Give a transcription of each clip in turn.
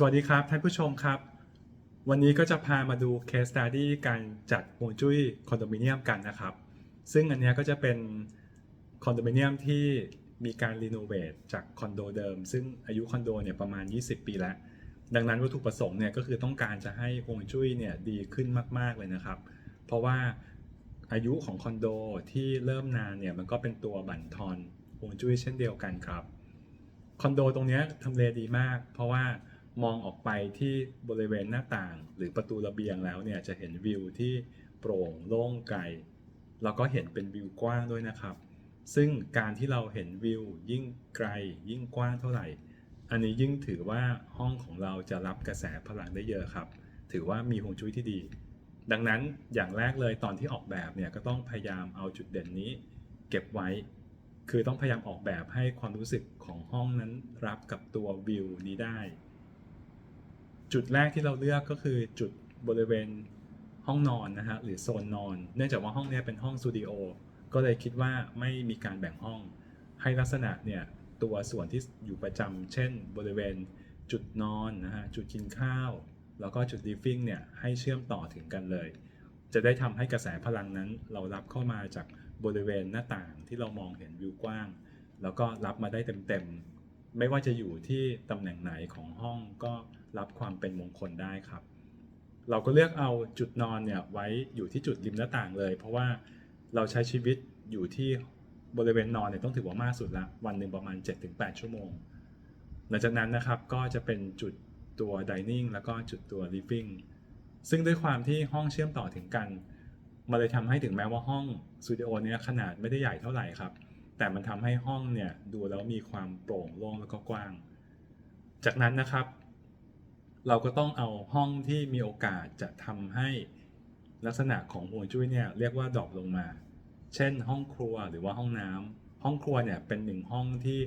สวัสดีครับท่านผู้ชมครับ วันนี้ก็จะพามาดู case study การจัดฮวงจุ้ยคอนโดมิเนียมกันนะครับ ซึ่งอันนี้ก็จะเป็นคอนโดมิเนียมที่มีการรีโนเวทจากคอนโดเดิม ซึ่งอายุคอนโดเนี่ยประมาณ 20 ปีแล้ว ดังนั้นวัตถุประสงค์เนี่ยก็คือต้องการจะให้ฮวงจุ้ยเนี่ยดีขึ้นมาก ๆ เลยนะครับ เพราะว่าอายุของคอนโดที่เริ่มนานเนี่ยมันก็เป็นตัวบั่นทอนฮวงจุ้ยเช่นเดียวกันครับคอนโดตรงนี้ทำเลดีมาก เพราะว่า มองออกไปที่บริเวณหน้าต่าง หรือประตูระเบียงแล้วเนี่ยจะเห็นวิวที่โปร่งโล่งไกลแล้วก็เห็นเป็นวิวกว้างด้วยนะครับ ซึ่งการที่เราเห็นวิวยิ่งไกล ยิ่งกว้างเท่าไหร่ อันนี้ยิ่งถือว่าห้องของเราจะรับกระแสพลังได้เยอะครับ ถือว่ามีฮวงจุ้ยที่ดี ดังนั้นอย่างแรกเลยตอนที่ออกแบบเนี่ยก็ต้องพยายามเอาจุดเด่นนี้ เก็บไว้ คือต้องพยายามออกแบบให้ความรู้สึกของห้องนั้นรับกับตัววิวนี้ได้ จุดแรกที่เราเลือกก็คือจุดบริเวณห้องนอนนะฮะหรือโซนนอน เนื่องจากว่าห้องนี้เป็นห้องสตูดิโอก็เลยคิดว่าไม่มีการแบ่งห้อง ให้ลักษณะเนี่ยตัวส่วนที่อยู่ประจำเช่น บริเวณจุดนอนนะฮะจุดกินข้าว แล้วก็จุด living เนี่ยให้เชื่อมต่อถึงกันเลย จะได้ทำให้กระแสพลังนั้น เรารับเข้ามาจากบริเวณหน้าต่างที่เรามองเห็นวิวกว้าง แล้วก็รับมาได้เต็มๆไม่ว่าจะอยู่ที่ตำแหน่งไหนของห้องก็ รับความเป็นมงคลได้ครับ เราก็เลือกเอาจุดนอนเนี่ยไว้อยู่ที่จุดริมหน้าต่างเลย เพราะว่าเราใช้ชีวิตอยู่ที่บริเวณนอนเนี่ยต้องถือว่ามากสุดละวันหนึ่งประมาณ 7-8 ชั่วโมง หลังจากนั้นนะครับก็จะเป็นจุดตัว dining แล้วก็จุดตัว living ซึ่งด้วยความที่ห้องเชื่อมต่อถึงกันมันเลยทำให้ถึงแม้ว่าห้องสตูดิโอเนี้ยขนาดไม่ได้ใหญ่เท่าไหร่ครับ แต่มันทำให้ห้องเนี่ยดูแล้วมีความโปร่งโล่งแล้วก็กว้าง จากนั้นนะครับ เราก็ต้องเอาห้องที่มีโอกาสจะทำให้ลักษณะของฮวงจุ้ยเนี่ยเรียกว่าดรอปลงมา เช่น ห้องครัวหรือว่าห้องน้ำห้องครัวเนี่ยเป็นหนึ่งห้องที่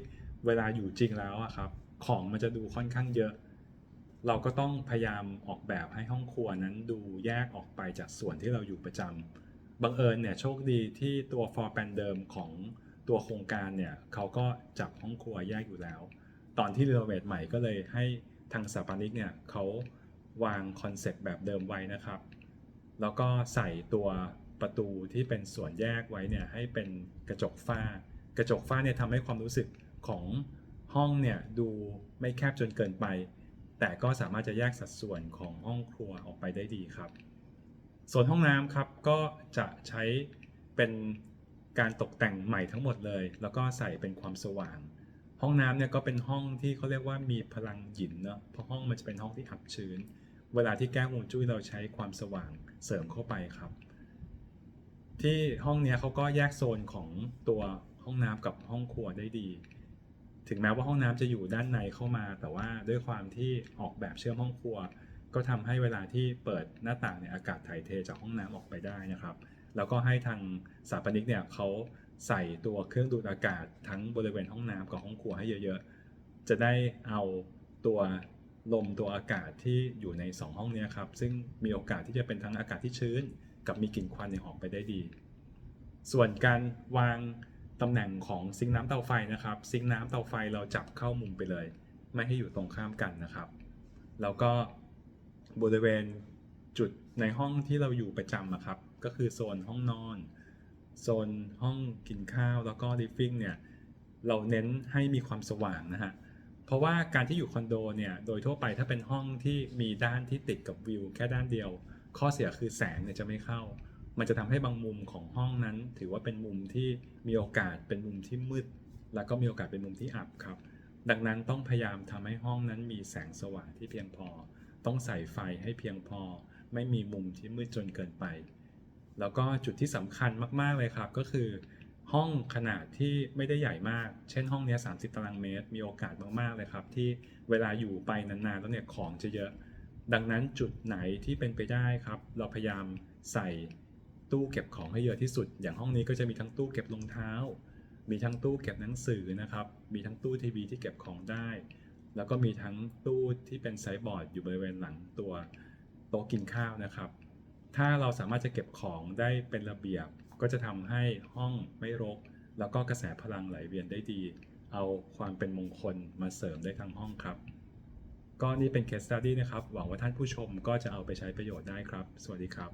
เวลาอยู่จริงแล้วอะครับ ของมันจะดูค่อนข้างเยอะ เราก็ต้องพยายามออกแบบให้ห้องครัวนั้นดูแยกออกไปจากส่วนที่เราอยู่ประจำบังเอิญเนี่ยโชคดีที่ตัวฟอร์แปนเดิมของตัวโครงการเนี่ยเขาก็จับห้องครัวแยกอยู่แล้ว ตอนที่รีโนเวทใหม่ก็เลยให้ ทางสถาปนิกเนี่ยเขาวางคอนเซปต์แบบเดิมไว้นะครับ แล้วก็ใส่ตัวประตูที่เป็นส่วนแยกไว้เนี่ยให้เป็นกระจกฝ้า กระจกฝ้าเนี่ยทำให้ความรู้สึกของห้องเนี่ยดูไม่แคบจนเกินไป แต่ก็สามารถจะแยกสัดส่วนของห้องครัวออกไปได้ดีครับ ส่วนห้องน้ำครับก็จะใช้เป็นการตกแต่งใหม่ทั้งหมดเลย แล้วก็ใส่เป็นความสว่าง ห้องน้ำเนี่ยก็เป็นห้องที่เขาเรียกว่ามีพลังหยินเนาะเพราะห้องมันจะเป็นห้องที่อับชื้น เวลาที่แก้วงจุ้ยเราใช้ความสว่างเสริมเข้าไปครับ ที่ห้องเนี้ยเขาก็แยกโซนของตัวห้องน้ำกับห้องครัวได้ดี ถึงแม้ว่าห้องน้ำจะอยู่ด้านในเข้ามา แต่ว่าด้วยความที่ออกแบบเชื่อมห้องครัว ก็ทำให้เวลาที่เปิดหน้าต่างเนี่ยอากาศถ่ายเทจากห้องน้ำออกไปได้นะครับ แล้วก็ให้ทางสถาปนิกเนี่ยเขา ใส่ตัวเครื่องดูดอากาศทั้งบริเวณห้องน้ำกับห้องครัวให้เยอะๆ จะได้เอาตัวลมตัวอากาศที่อยู่ใน 2 ห้องนี้ครับ ซึ่งมีโอกาสที่จะเป็นทั้งอากาศที่ชื้น กับมีกลิ่นควันเนี่ยออกไปได้ดี ส่วนการวางตำแหน่งของซิงค์น้ำเตาไฟนะครับ ซิงค์น้ำเตาไฟเราจับเข้ามุมไปเลย ไม่ให้อยู่ตรงข้ามกันนะครับ แล้วก็บริเวณจุดในห้องที่เราอยู่ประจำอะครับ ก็คือโซนห้องนอน โซนห้องกินข้าวแล้วก็ living เนี่ยเราเน้นให้มีความสว่างนะฮะ เพราะว่าการที่อยู่คอนโดเนี่ยโดยทั่วไปถ้าเป็นห้องที่มีด้านที่ติดกับวิวแค่ด้านเดียว ข้อเสียคือแสงเนี่ยจะไม่เข้า มันจะทำให้บางมุมของห้องนั้น ถือว่าเป็นมุมที่มีโอกาสเป็นมุมที่มืด แล้วก็มีโอกาสเป็นมุมที่อับครับ ดังนั้นต้องพยายามทำให้ห้องนั้นมีแสงสว่างที่เพียงพอ ต้องใส่ไฟให้เพียงพอ ไม่มีมุมที่มืดจนเกินไป แล้วก็จุดที่สำคัญมากๆเลยครับ ก็คือ ห้องขนาดที่ไม่ได้ใหญ่มาก เช่นห้องนี้30 ตารางเมตร มีโอกาสมากๆเลยครับ ที่เวลาอยู่ไปนานๆแล้วเนี่ยของจะเยอะ ดังนั้นจุดไหนที่เป็นไปได้ครับ เราพยายามใส่ตู้เก็บของให้เยอะที่สุด อย่างห้องนี้ก็จะมีทั้งตู้เก็บรองเท้า มีทั้งตู้เก็บหนังสือนะครับ มีทั้งตู้ทีวีที่เก็บของได้ แล้วก็มีทั้งตู้ที่เป็นไซส์บอร์ดอยู่บริเวณหลังตัวโต๊ะกินข้าวนะครับ ถ้าเราสามารถจะเก็บของได้เป็นระเบียบ ก็จะทำให้ห้องไม่รก แล้วก็กระแสพลังไหลเวียนได้ดี เอาความเป็นมงคลมาเสริมได้ทั้งห้องครับ ก็นี่เป็น case study นะครับ หวังว่าท่านผู้ชมก็จะเอาไปใช้ประโยชน์ได้ครับ สวัสดีครับ